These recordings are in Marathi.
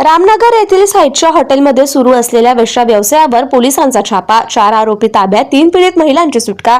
रामनगर येथील साईटच्या हॉटेलमध्ये सुरू असलेल्या वेश्या व्यवसायावर पोलिसांचा छापा चार आरोपी ताब्यात तीन पीडित महिलांची सुटका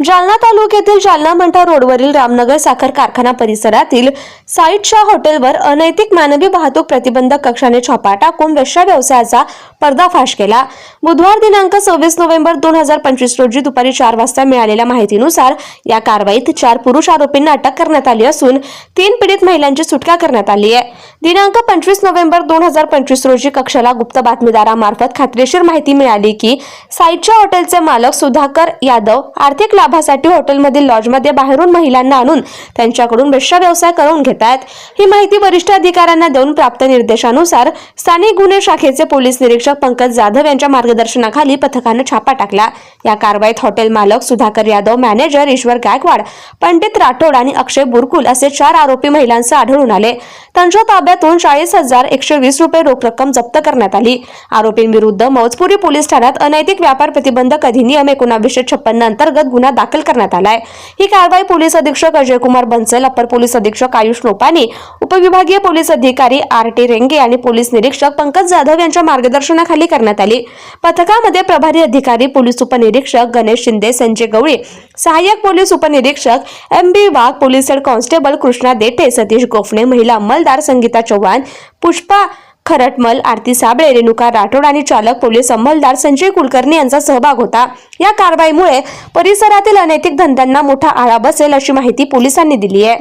जालना तालुक्यातील जालना मंठा रोडवरील रामनगर साखर कारखाना परिसरातील साईटच्या हॉटेलवर अनैतिक मानवी वाहतूक प्रतिबंधक कक्षाने छापा टाकून वेश्या व्यवसायाचा पर्दाफाश केला. बुधवार दिनांक सव्वीस नोव्हेंबर दोन हजार पंचवीस रोजी दुपारी चार वाजता मिळालेल्या माहितीनुसार या कारवाईत चार पुरुष आरोपींना अटक करण्यात आली असून तीन पीडित महिलांची सुटका करण्यात आली आहे. दिनांक पंचवीस नोव्हेंबर दोन हजार पंचवीस रोजी कक्षाला गुप्त बातमीदारामार्फत खात्रीशीर माहिती मिळाली की साईटच्या हॉटेलचे मालक सुधाकर यादव आर्थिक लाभासाठी हॉटेलमधील लॉजमध्ये बाहेरून महिलांना आणून त्यांच्याकडून वेश्या व्यवसाय करून घेत आहेत ही माहिती वरिष्ठ अधिकाऱ्यांना देऊन प्राप्त निर्देशानुसार स्थानिक गुन्हे शाखेचे पोलीस निरीक्षक पंकज जाधव यांच्या मार्गदर्शनाखाली पथकानं छापा टाकला. या कारवाईत हॉटेल मालक सुधाकर यादव मॅनेजर ईश्वर गायकवाड पंडित राठोड आणि अक्षय बुरकुल असे चार आरोपी महिलांसह आढळून आले. त्यांच्या ताब्यातून चाळीस हजार एकशे वीस रुपये रोख रक्कम जप्त करण्यात आली. आरोपींविरुद्ध मौजपुरी पोलीस ठाण्यात अनैतिक व्यापार प्रतिबंधक अधिनियम एकोणावीसशे छप्पन्न अंतर्गत गुन्हा दाखल करण्यात आलाय. ही कारवाई पोलीस अधीक्षक अजय कुमार बन्सल अपर पोलीस अधीक्षक आयुष लोपानी उपविभागीय पोलीस अधिकारी आर टी रेंगे आणि पोलीस निरीक्षक पंकज जाधव यांच्या मार्गदर्शनाखाली करण्यात आली. पथकामध्ये प्रभारी अधिकारी पोलीस उपनिरीक्षक गणेश शिंदे संजय गवळी सहाय्यक पोलीस उपनिरीक्षक M B Wagh police head constable Krishna Dethe Satish Gophane महिला अंमलदार संगीता चव्हाण पुष्पा खरटमल आरती साबळे रेणुका राठोड आणि चालक पोलीस अंमलदार संजय कुलकर्णी यांचा सहभाग होता. या कारवाईमुळे परिसरातील अनैतिक धंद्यांना मोठा आळा बसेल अशी माहिती पोलिसांनी दिली आहे.